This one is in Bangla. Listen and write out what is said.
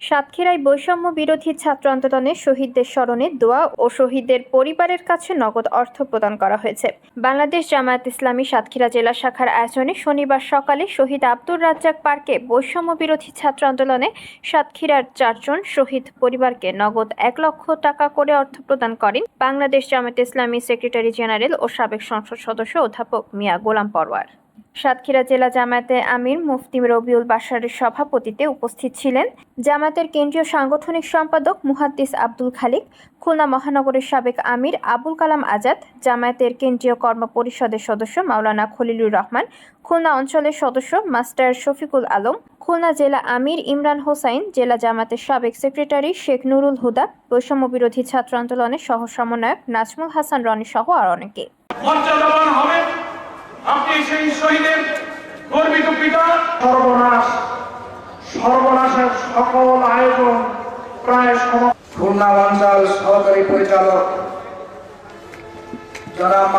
সাতক্ষীরায় বৈষম্য বিরোধী ছাত্র আন্দোলনে শহীদদের স্মরণে দোয়া ও শহীদদের পরিবারের কাছে নগদ অর্থ প্রদান করা হয়েছে। বাংলাদেশ জামায়াত ইসলামী সাতক্ষীরা জেলা শাখার আয়োজনে শনিবার সকালে শহীদ আব্দুর রাজ্জাক পার্কে বৈষম্য বিরোধী ছাত্র আন্দোলনে সাতক্ষীরার চারজন শহীদ পরিবারকে নগদ এক লক্ষ টাকা করে অর্থ প্রদান করেন বাংলাদেশ জামায়াত ইসলামী সেক্রেটারি জেনারেল ও সাবেক সংসদ সদস্য অধ্যাপক মিয়া গোলাম পরওয়ার। সাতক্ষীরা জেলা জামায়াতে আমির মুফতি রবিউল বাশারের সভাপতিতে উপস্থিত ছিলেন জামায়াতের কেন্দ্রীয় সাংগঠনিক সম্পাদক মুহাদ্দিস আব্দুল খালিক, খুলনা মহানগরের সাবেক আমির আবুল কালাম আজাদ, জামায়াতের কেন্দ্রীয় কর্ম পরিষদের সদস্য মাওলানা খলিলুর রহমান, খুলনা অঞ্চলের সদস্য মাস্টার শফিকুল আলম, খুলনা জেলা আমির ইমরান হোসাইন, জেলা জামায়াতের সাবেক সেক্রেটারি শেখ নুরুল হুদা, বৈষম্য বিরোধী ছাত্র আন্দোলনের সহ সমন্বয়ক নাজমুল হাসান রনি সহ আর অনেকে। আপনি সেই শহীদের গর্বিত পিতা, সর্বনাশ। সর্বনাশের সকল আয়োজন প্রায় খুলনা অঞ্চল সহকারী পরিচালক, জনাব